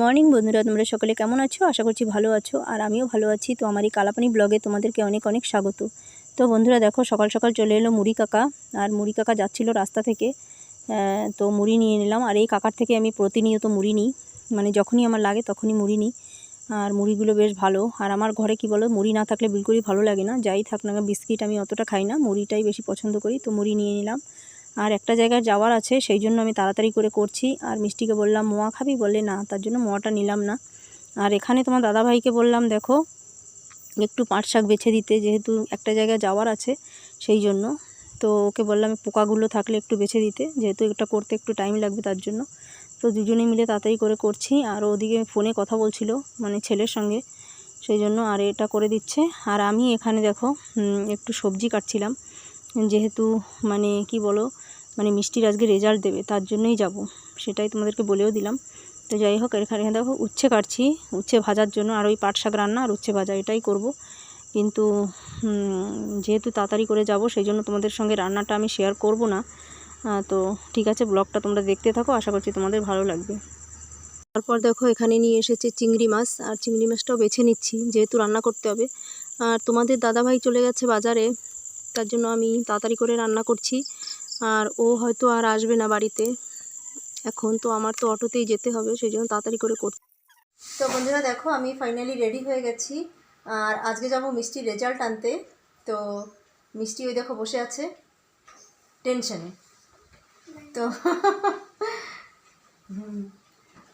Morning বন্ধুরা। তোমরা সকলে কেমন আছো? আশা করছি ভালো আছো, আর আমিও ভালো আছি। তো আমার এই কালাপানি ব্লগে তোমাদেরকে অনেক অনেক স্বাগত। তো বন্ধুরা, দেখো, সকাল সকাল চলে এলো মুড়ি কাকা, আর মুড়ি কাকা যাচ্ছিল রাস্তা থেকে। তো মুড়ি নিয়ে নিলাম, আর এই কাকার থেকে আমি প্রতিনিয়ত মুড়ি নিই। মানে যখনই আমার লাগে তখনই মুড়ি নিই। আর মুড়িগুলো বেশ ভালো। আর আমার ঘরে কি বলো, মুড়ি না থাকলে বিলকুলই ভালো লাগে না। যাই থাক না বিস্কিট আমি অতটা খাই না। মুড়িটাই বেশি পছন্দ করি, তো মুড়ি নিয়ে নিলাম। আর একটা জায়গায় যাওয়ার আছে সেই জন্য আমি তাড়াতাড়ি করে করছি। আর মিষ্টিকে বললাম, মোয়া খাবি? বললে, না, তার জন্য মোয়াটা নিলাম না। আর এখানে তোমার দাদাভাইকে বললাম, দেখো, একটু পাট শাক বেছে দিতে, যেহেতু একটা জায়গায় যাওয়ার আছে সেই জন্য তো ওকে বললাম, পোকাগুলো থাকলে একটু বেছে দিতে, যেহেতু এটা করতে একটু টাইম লাগবে তার জন্য। তো দুজনে মিলে তাড়াতাড়ি করে করছি। আর ওদিকে ফোনে কথা বলছিল মানে ছেলের সঙ্গে সেই জন্য আর এটা করে দিচ্ছে। আর আমি এখানে, দেখো একটু সবজি কাটছিলাম। যেহেতু মানে কি বলো মানে মিষ্টির আজকে রেজাল্ট দেবে, তার জন্যই যাব। সেটাই তোমাদেরকে বলেও দিলাম। তো যাই হোক, এখানে দেখো, উচ্ছে কাটছি। উচ্ছে ভাজার জন্য আর ওই পাট শাক রান্না আর উচ্ছে ভাজা, এটাই করব। কিন্তু যেহেতু তাড়াতাড়ি করে যাব, সেই জন্য তোমাদের সঙ্গে রান্নাটা আমি শেয়ার করব না। তো ঠিক আছে ব্লগটা তোমরা দেখতে থাকো, আশা করছি তোমাদের ভালো লাগবে। তারপর দেখো, এখানে নিয়ে এসেছে চিংড়ি মাছ, আর চিংড়ি মাছটাও বেছে নিচ্ছি, যেহেতু রান্না করতে হবে। আর তোমাদের দাদাভাই চলে গেছে বাজারে, তার জন্য আমি তাড়াতাড়ি করে রান্না করছি। আর ও হয়তো আর আসবে না বাড়িতে। এখন তো আমার তো অটোতেই যেতে হবে সেই জন্য তাড়াতাড়ি করে করতে। তো বন্ধুরা দেখো, আমি ফাইনালি রেডি হয়ে গেছি। আর আজকে যাব মিষ্টির রেজাল্ট আনতে। তো মিষ্টি ওই দেখো বসে আছে টেনশানে তো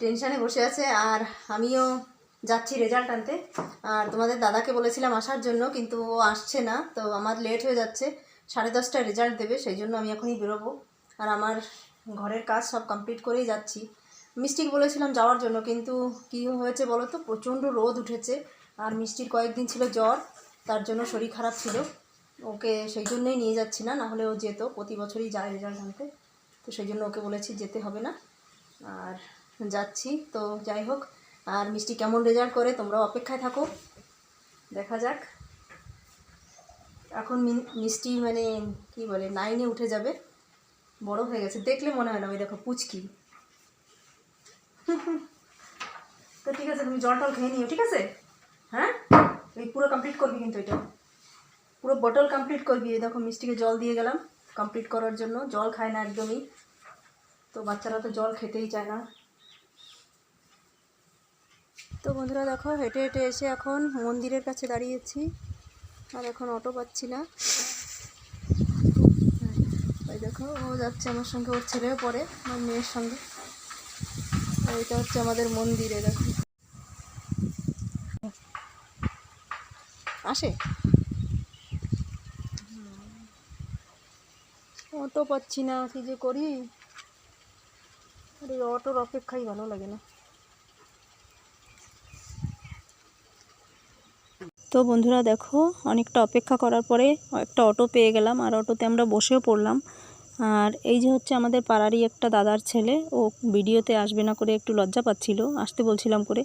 টেনশানে বসে আছে। আর আমিও যাচ্ছি রেজাল্ট আনতে। আর তোমাদের দাদাকে বলেছিলাম আসার জন্য, কিন্তু ও আসছে না, তো আমার লেট হয়ে যাচ্ছে। সাড়ে দশটায় রেজাল্ট দেবে, সেই জন্য আমি এখনই বেরোবো। আর আমার ঘরের কাজ সব কমপ্লিট করেই যাচ্ছি। মিষ্টিকে বলেছিলাম যাওয়ার জন্য, কিন্তু কী হয়েছে বলো তো? প্রচণ্ড রোদ উঠেছে, আর মিষ্টির কয়েকদিন ছিল জ্বর, তার জন্য শরীর খারাপ ছিল। ওকে সেই জন্যই নিয়ে যাচ্ছি না, নাহলে ও যেত, প্রতি বছরই যায় রেজাল্ট আনতে। তো সেই জন্য ওকে বলেছি যেতে হবে না। আর যাচ্ছি, তো যাই হোক। আর মিষ্টি কেমন রেজাল্ট করে তোমরাও অপেক্ষায় থাকো। দেখা যাক। এখন মিষ্টি মানে কি বলে, নাইনে উঠে যাবে। বড় হয়ে গেছে। দেখলে মনে হয় না ওই দেখো পুচকি। তো ঠিক আছে, তুমি জল টল খেয়ে নিও, ঠিক আছে? হ্যাঁ? এই পুরো কমপ্লিট করবি কিন্তু এটা। পুরো বটল কমপ্লিট করবি। এই দেখো মিষ্টিকে জল দিয়ে গেলাম কমপ্লিট করার জন্য। জল খায় না একদমই। তো বাচ্চারা তো জল খেতেই চায় না। তো বন্ধুরা দেখো হেঁটে হেঁটে এসে এখন মন্দিরের কাছে দাঁড়িয়েছি। আর এখন অটো পাচ্ছি না। ওই দেখো, ও যাচ্ছে আমার সঙ্গে, ওর ছেলেও পড়ে, আমার মেয়ের সঙ্গে। এটা হচ্ছে আমাদের মন্দিরে, দেখো। আসে? অটো পাচ্ছি না, কি যে করি? আর, এই অটোর অপেক্ষাই ভালো লাগে না। তো বন্ধুরা দেখো, অনেকটা অপেক্ষা করার পরে একটা অটো পেয়ে গেলাম, আর অটোতে আমরা বসেও পড়লাম। আর এই যে হচ্ছে আমাদের পাড়ারই একটা দাদার ছেলে, ও ভিডিওতে আসবে না করে একটু লজ্জা পাচ্ছিল, আসতে বলছিলাম করে।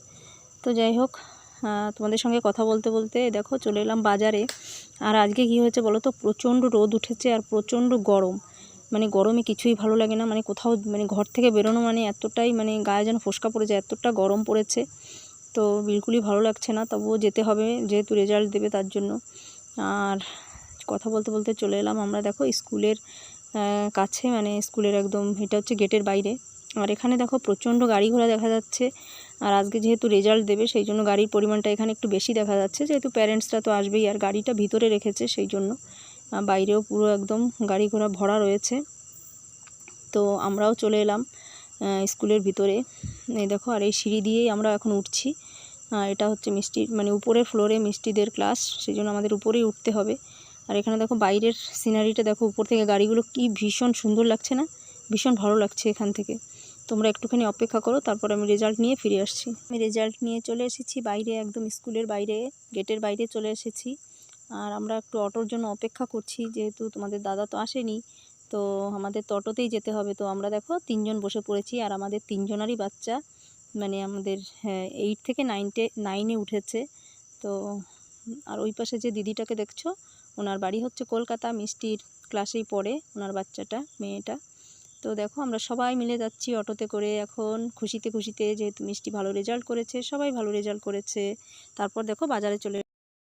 তো যাই হোক তোমাদের সঙ্গে কথা বলতে বলতে দেখো চলে এলাম বাজারে। আর আজকে কি হয়েছে বলো তো, প্রচণ্ড রোদ উঠেছে আর প্রচণ্ড গরম। মানে গরমে কিছুই ভালো লাগে না মানে কোথাও মানে ঘর থেকে বেরোনো মানে এতটাই মানে গায়ে যেন ফোসকা পড়ে যায়, এতটা গরম পড়েছে। তো বিলকুলই ভালো লাগছে না, তবুও যেতে হবে যেহেতু রেজাল্ট দেবে তার জন্য। আর কথা বলতে বলতে চলে এলাম আমরা দেখো স্কুলের কাছে মানে স্কুলের একদম, এটা হচ্ছে গেটের বাইরে। আর এখানে দেখো প্রচণ্ড গাড়ি ঘোড়া দেখা যাচ্ছে। আর আজকে যেহেতু রেজাল্ট দেবে, সেই জন্য গাড়ির পরিমাণটা এখানে একটু বেশি দেখা যাচ্ছে। যেহেতু প্যারেন্টসরা তো আসবেই, আর গাড়িটা ভিতরে রেখেছে সেই জন্য। বাইরেও পুরো একদম গাড়ি ঘোড়া ভরা রয়েছে। তো আমরাও চলে এলাম স্কুলের ভিতরে। এই দেখো, আর এই সিঁড়ি দিয়েই আমরা এখন উঠছি। এটা হচ্ছে মিষ্টির মানে উপরের ফ্লোরে মিষ্টিদের ক্লাস সেই জন্য আমাদের উপরেই উঠতে হবে। আর এখানে দেখো বাইরের সিনারিটা দেখো, উপর থেকে গাড়িগুলো কি ভীষণ সুন্দর লাগছে না? ভীষণ ভালো লাগছে এখান থেকে। তোমরা একটুখানি অপেক্ষা করো, তারপর আমি রেজাল্ট নিয়ে ফিরে আসছি। আমি রেজাল্ট নিয়ে চলে এসেছি বাইরে, একদম স্কুলের বাইরে গেটের বাইরে চলে এসেছি। আর আমরা একটু অটোর জন্য অপেক্ষা করছি, যেহেতু তোমাদের দাদা তো আসেনি, তো আমাদের তো অটোতেই যেতে হবে। তো আমরা দেখো তিনজন বসে পড়েছি, আর আমাদের তিনজনারই বাচ্চা। মানে আমাদের হ্যাঁ এইট থেকে নাইনটে নাইনে উঠেছে। তো, আর ওই পাশে যে দিদিটাকে দেখছ, ওনার বাড়ি হচ্ছে কলকাতা, মিষ্টির ক্লাসেই পড়ে ওনার বাচ্চাটা, মেয়েটা। তো দেখো, আমরা সবাই মিলে যাচ্ছি অটোতে করে। এখন খুশিতে খুশিতে যেহেতু মিষ্টি ভালো রেজাল্ট করেছে, সবাই ভালো রেজাল্ট করেছে। তারপর দেখো বাজারে চলে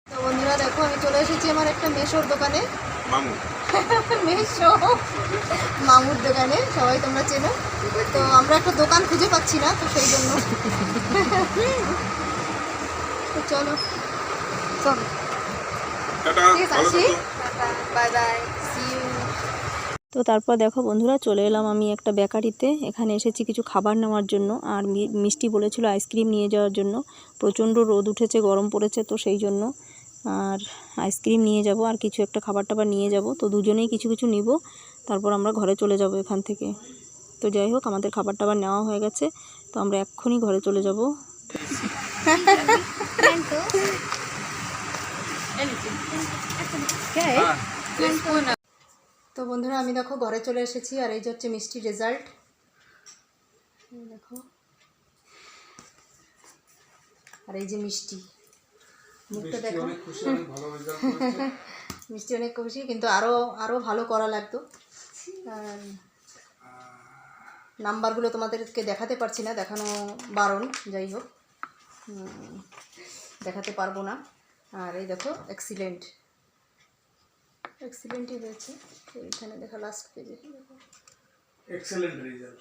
তো বন্ধুরা, দেখো, আমি চলে এসেছি আমার একটা মেশোর দোকানে। মামু। মেশো। মামুর দোকানে সবাই তোমরা চেনো। তো আমরা একটা দোকান খুঁজে পাচ্ছি না তো সেই জন্য। তো চলো। Bye bye. সি ইউ তো তারপর দেখো বন্ধুরা চলে এলাম আমি একটা বেকারিতে। এখানে এসেছি কিছু খাবার নেওয়ার জন্য আর মি- মিষ্টি বলেছিল আইসক্রিম নিয়ে যাওয়ার জন্য। প্রচণ্ড রোদ উঠেছে গরম পড়েছে তো সেই জন্য। আর আইসক্রিম নিয়ে যাব আর কিছু একটা খাবার টাবার নিয়ে যাব। তো দুজনেই কিছু কিছু নিব। তারপর আমরা ঘরে চলে যাব এখান থেকে। তো যাই হোক, আমাদের খাবার টাবার নেওয়া হয়ে গেছে। তো আমরা এক্ষুনি ঘরে চলে যাব। তো বন্ধুরা, আমি দেখো ঘরে চলে এসেছি আর এই যে হচ্ছে মিষ্টির রেজাল্ট দেখো। আর এই যে মিষ্টি। মুখটা দেখো। মিষ্টি অনেক খুশি কিন্তু আরও আরও ভালো করা লাগতো। নাম্বারগুলো তোমাদেরকে দেখাতে পারছি না দেখানো বারণ যাই হোক। দেখাতে পারব না। আর এই দেখো এক্সিলেন্ট এক্সিলেন্টই হয়েছে। এইখানে দেখা লাস্ট পেজে দেখো এক্সেলেন্ট রেজাল্ট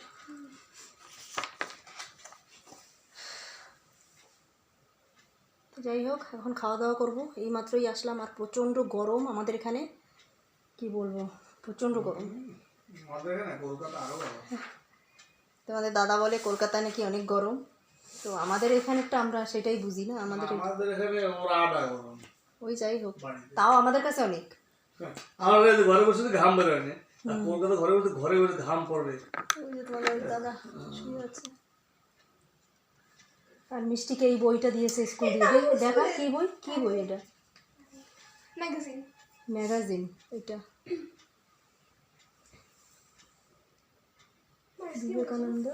যাই হোক এখন খাওয়া দাওয়া করব। এই মাত্রই আসলাম আর প্রচণ্ড গরম আমাদের এখানে। কি বলব? প্রচণ্ড গরম। তোমাদের দাদা বলে কলকাতা নাকি অনেক গরম। তো আমাদের এখানে একটা আমরা সেটাই বুঝি না আমাদের ওই যাই হোক। তাও আমাদের কাছে অনেক। আমার ঘরে বসে ঘাম বেরোয় না। কলকাতা ঘরে বসে ঘরে বসে ঘাম পড়বে। ওই যে তোমাদের দাদা শুয়ে আছে। আর মিষ্টিকে এই বইটা দিয়েছে স্কুল দিয়ে। দেখ- দেখা কি বই? কি বই এটা? ম্যাগাজিন ম্যাগাজিন এটা। বিবেকানন্দ।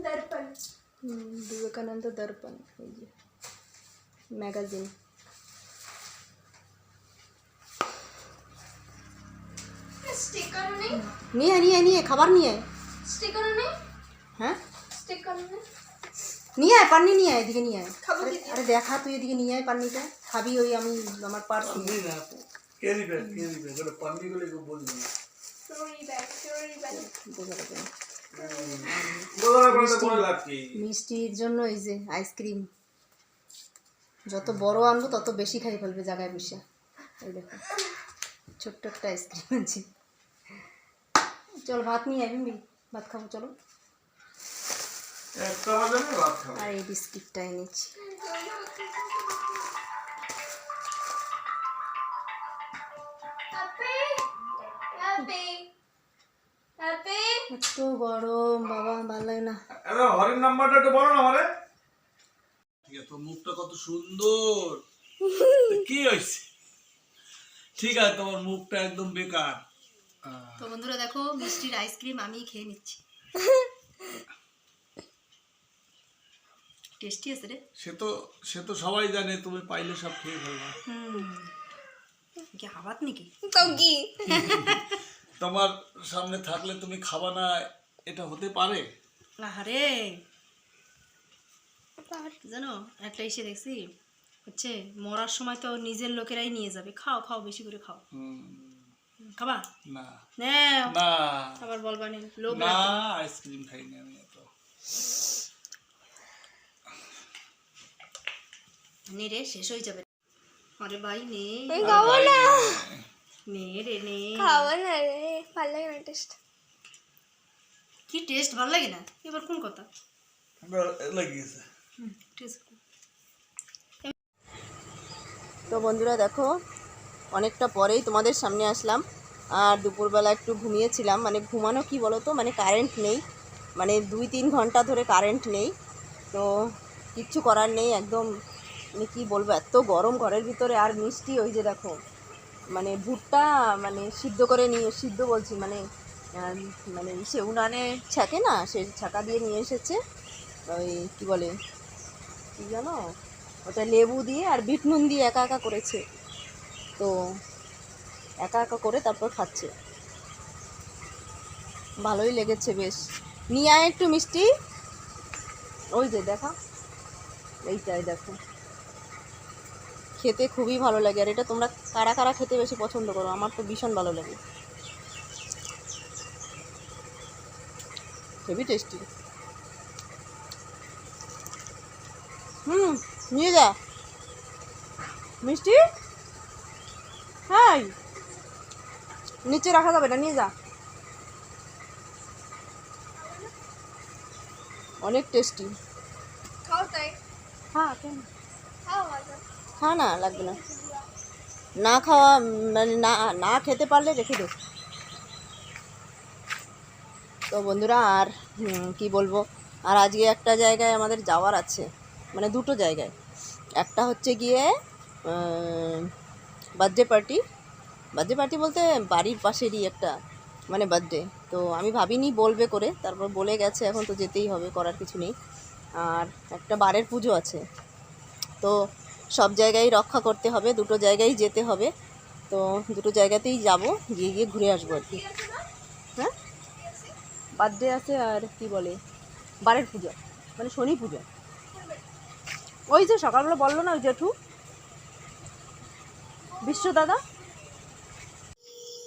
দর্পণ। হুম, বিবেকানন্দ দর্পণ এই যে। ম্যাগাজিন স্টিকার নেই? নিয়ে আয়, নিয়ে আয়, নিয়ে আয়, খাবার নিয়ে আয়। স্টিকার নেই হ্যাঁ স্টিকার নেই নিয়ে আয় পান্নি নিয়ে আয় এদিকে নিয়ে আয়। খাব আরে দেখা তুই এদিকে নিয়ে আয় পান্নিটা। খাবি ওই আমি আমার পার্স মিষ্টির জন্য এই যে আইসক্রিম। যত বড় আনব তত বেশি খাই ফেলবে জায়গায় বসে। এই দেখো ছোট্ট একটা আইসক্রিম আছে। চল ভাত নিয়ে আয় ভাত খাব চলো একটা বাজে না ভাত খাব আর এই বিস্কিটটা এনেছি হ্যাপি হ্যাপি হ্যাপি এত গরম বাবা ভালো লাগে না। আরে হরির নাম্বারটা একটু বলো না আমারে তোর মুখটা কত সুন্দর। কি হয়েছে? ঠিক আছে তোমার মুখটা একদম বেকার। তো বন্ধুরা দেখো মিষ্টির আইসক্রিম আমি খেয়ে নিচ্ছি। টেস্টি আছে রে। সে তো সে তো সবাই জানে তুমি পাইলে সব খেয়ে ফেলবা। হুম। কি হাবাত নাকি? তাও কি? তোমার সামনে থাকলে তুমি খাবা না এটা হতে পারে? আরে জানো একটা এসে দেখছি হচ্ছে মরার সময় তো নিজের লোকেরাই নিয়ে যাবে। খাও খাও বেশি করে খাও। হুম, খাবা? না। না আবার বলবা নেই লোভ না। আইসক্রিম খাইনি আমি এত। শেষ হয়ে যাবে। আরে ভাই নে। খাব না। নে। রে নে। খাব না রে ভালো লাগে না টেস্ট কি টেস্ট ভালো লাগে না? এবার কোন কথা? লাগিয়েছে তো বন্ধুরা দেখো অনেকটা পরেই তোমাদের সামনে আসলাম। আর দুপুরবেলা একটু ঘুমিয়েছিলাম। মানে ঘুমানো কি বলো তো মানে কারেন্ট নেই। মানে দুই তিন ঘণ্টা ধরে কারেন্ট নেই। তো কিচ্ছু করার নেই একদম মানে কী বলব, এত গরম ঘরের ভিতরে আর মিষ্টি ওই যে দেখো মানে ভুট্টা মানে সিদ্ধ করে নিয়ে, সিদ্ধ বলছি মানে মানে সে উনানে ছাকে না, সে ছাকা দিয়ে নিয়ে এসেছে, ওই কী বলে, কী জানো, ওটা লেবু দিয়ে আর বিট নুন দিয়ে একা একা করেছে, তো একা একা করে তারপর খাচ্ছে। ভালোই লেগেছে বেশ। নিয়ে একটু মিষ্টি। ওই যে দেখা, এইটাই দেখো। খেতে খুবই ভালো লাগে। আর এটা তোমরা কারা কারা খেতে বেশি পছন্দ করো? আমার তো ভীষণ ভালো লাগে। হেভি টেস্টি হুম নিয়ে যা। মিষ্টি? হ্যাঁ নিচে রাখা যাবে না নিয়ে যা। অনেক টেস্টি খাও তাই। হ্যাঁ কেন? খাও খা না, লাগবে না। না খাওয়া মানে না না খেতে পারলে রেখে দে। তো বন্ধুরা, আর কি বলব? আর আজকে একটা জায়গায় আমাদের যাওয়ার আছে মানে দুটো জায়গায়। একটা হচ্ছে গিয়ে বার্থডে পার্টি। বার্থডে পার্টি বলতে বাড়ির পাশেরই একটা মানে বার্থডে। তো আমি ভাবিনি বলবে করে, তারপর বলে গেছে এখন তো যেতেই হবে, করার কিছু নেই। আর একটা বারের পুজো আছে। তো সব জায়গায় রক্ষা করতে হবে, দুটো জায়গায় যেতে হবে। তো দুটো জায়গাতেই যাব, গিয়ে গিয়ে ঘুরে আসব আর কি। হ্যাঁ? বার্থডে আছে আর কি বলে? বারের পুজো মানে শনি পুজো। ওই যে সকালবেলা বলল না ওই জেঠু? বিশ্ব দাদা?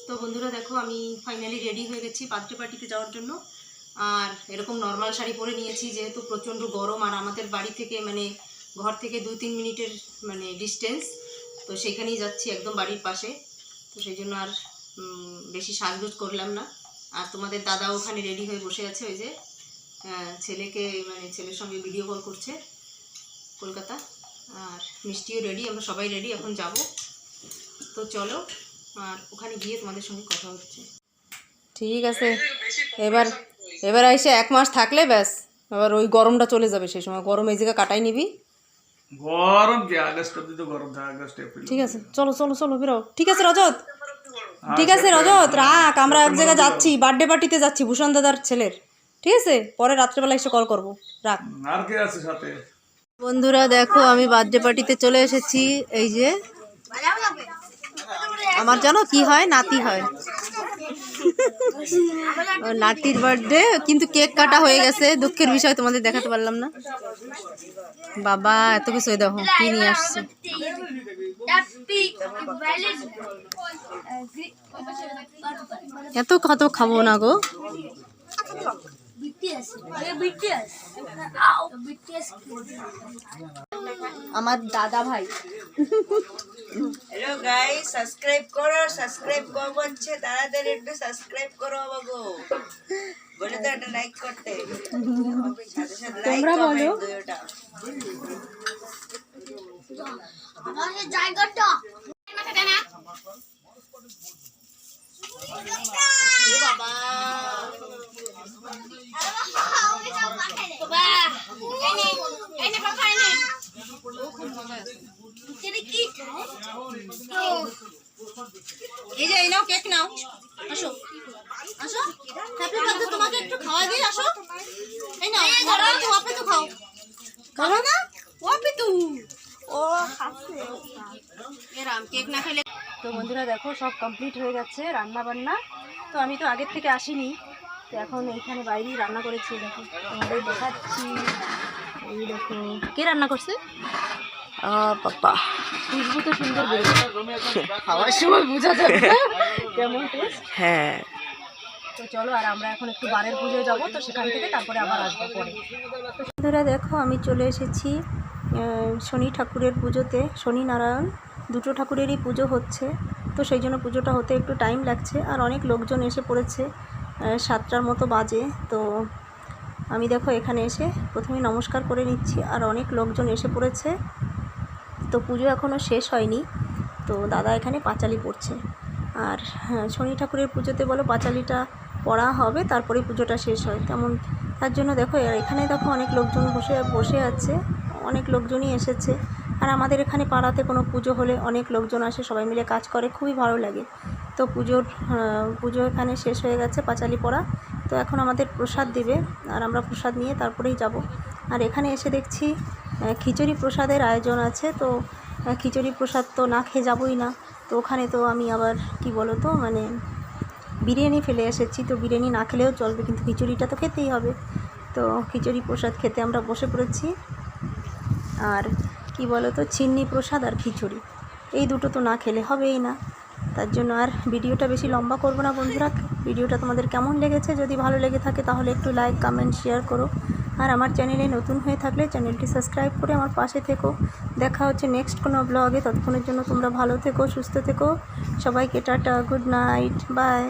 তো বন্ধুরা দেখো, আমি ফাইনালি রেডি হয়ে গেছি বার্থডে পার্টিতে যাওয়ার জন্য। আর এরকম নর্মাল শাড়ি পরে নিয়েছি, যেহেতু প্রচণ্ড গরম, আর আমাদের বাড়ি থেকে মানে ঘর থেকে দু তিন মিনিটের মানে ডিস্টেন্স তো সেখানেই যাচ্ছি একদম বাড়ির পাশে। তো সেই জন্য আর বেশি সাজগোজ করলাম না। আর তোমাদের দাদা ওখানে রেডি হয়ে বসে আছে ওই যে ছেলেকে মানে ছেলের সঙ্গে ভিডিও কল করছে কলকাতা। আর মিষ্টিও রেডি আমরা সবাই রেডি এখন যাব। তো চলো, আর ওখানে গিয়ে তোমাদের সঙ্গে কথা হচ্ছে। ঠিক আছে, এবার এবার এসে এক মাস থাকলে ব্যাস, এবার ওই গরমটা চলে যাবে সেই সময়। গরম এই জায়গা কাটাই নিবি। গরম কি? আগস্ট অব্দি তো গরম থাকে আগস্ট এপ্রিল ঠিক আছে চলো চলো চলো বেরো। ঠিক আছে রজত? ঠিক আছে রজত রাখ আমরা এক জায়গায় যাচ্ছি বার্থডে পার্টিতে যাচ্ছি ভূষণ দাদার ছেলের। ঠিক আছে? পরে রাত্রেবেলা এসে কল করব। রাখ। আর কে আছে সাথে? বন্ধুরা দেখো আমি বার্থডে পার্টিতে চলে এসেছি এই যে। আমার জানো কি হয় নাতি হয়। ও নাতির বার্থডে কিন্তু কেক কাটা হয়ে গেছে, দুঃখের বিষয় তোমাদের দেখাতে পারলাম না। বাবা, এত কিছু দেখো, কি নিয়ে আসছে? এত কত খাব না গো। আমার দাদা ভাই। হ্যালো গাইস সাবস্ক্রাইব করো সাবস্ক্রাইব তাড়াতাড়ি একটু সাবস্ক্রাইব করো বাবু। বলে তো একটা লাইক করতে। তোমরা বলো। দুটোটা এই যে এই নাও কেক নাও আসো আসো হ্যাপি বার্থডে তোমাকে একটু খাওয়া দিই আসো এই তো আপনি তো খাও। খাও না? ওপি তু। ও খাচ্ছে। এরাম কেক না খেলে তো বন্ধুরা দেখো সব কমপ্লিট হয়ে গেছে রান্না বান্না তো আমি তো আগের থেকে আসিনি। তো এখন এইখানে বাইরেই রান্না করেছি দেখো। তোমাদের দেখাচ্ছি। এই দেখো কে রান্না করছে? বাবা খুশবু তো সুন্দর খাওয়ার সময় বোঝা যাবে। কেমন টেস্ট হ্যাঁ। চলো, আর আমরা এখন একটু বারের তো সেখান থেকে বন্ধুরা, দেখো, আমি চলে এসেছি শনি ঠাকুরের পুজোতে। শনি নারায়ণ, দুটো ঠাকুরেরই পুজো হচ্ছে। তো সেই জন্য পুজোটা হতে একটু টাইম লাগছে, আর অনেক লোকজন এসে পড়েছে সাতটার মতো বাজে। তো আমি দেখো, এখানে এসে প্রথমে নমস্কার করে নিচ্ছি, আর অনেক লোকজন এসে পড়েছে। তো পুজো এখনও শেষ হয়নি, তো দাদা এখানে পাঁচালি পড়ছে। আর হ্যাঁ শনি ঠাকুরের পুজোতে বলো, পাঁচালিটা পড়া হবে তারপরে পুজোটা শেষ হয়। তেমন তার জন্য দেখো এখানে দেখো অনেক লোকজন বসে বসে আছে, অনেক লোকজনই এসেছে। আর আমাদের এখানে পাড়াতে কোনো পুজো হলে অনেক লোকজন আসে, সবাই মিলে কাজ করে, খুবই ভালো লাগে। তো পুজোর পুজো এখানে শেষ হয়ে গেছে, পাঁচালি পড়া। তো এখন আমাদের প্রসাদ দেবে, আর আমরা প্রসাদ নিয়ে তারপরেই যাব। আর এখানে এসে দেখছি খিচুড়ি প্রসাদের আয়োজন আছে। তো খিচুড়ি প্রসাদ তো না খেয়ে যাবই না। তো ওখানে তো আমি আবার, কি বলো তো মানে বিরিয়ানি ফেলে এসেছি, তো বিরিয়ানি না খেলেও চলবে, কিন্তু খিচুড়িটা তো খেতেই হবে। তো খিচুড়ি প্রসাদ খেতে আমরা বসে পড়েছি। আর কি বলো তো চিন্নি প্রসাদ আর খিচুড়ি। এই দুটো তো না খেলে হবেই না। তার জন্য আর ভিডিওটা বেশি লম্বা করব না বন্ধুরা। ভিডিওটা তোমাদের কেমন লেগেছে? যদি ভালো লেগে থাকে তাহলে একটু লাইক কমেন্ট শেয়ার করো। আর আমার চ্যানেলে নতুন হয়ে থাকলে চ্যানেলটি সাবস্ক্রাইব করে আমার পাশে থেকো। দেখা হচ্ছে নেক্সট কোনো ব্লগে। ততক্ষণের জন্য তোমরা ভালো থেকো, সুস্থ থেকো। সবাইকে টাটা, গুড নাইট, বাই।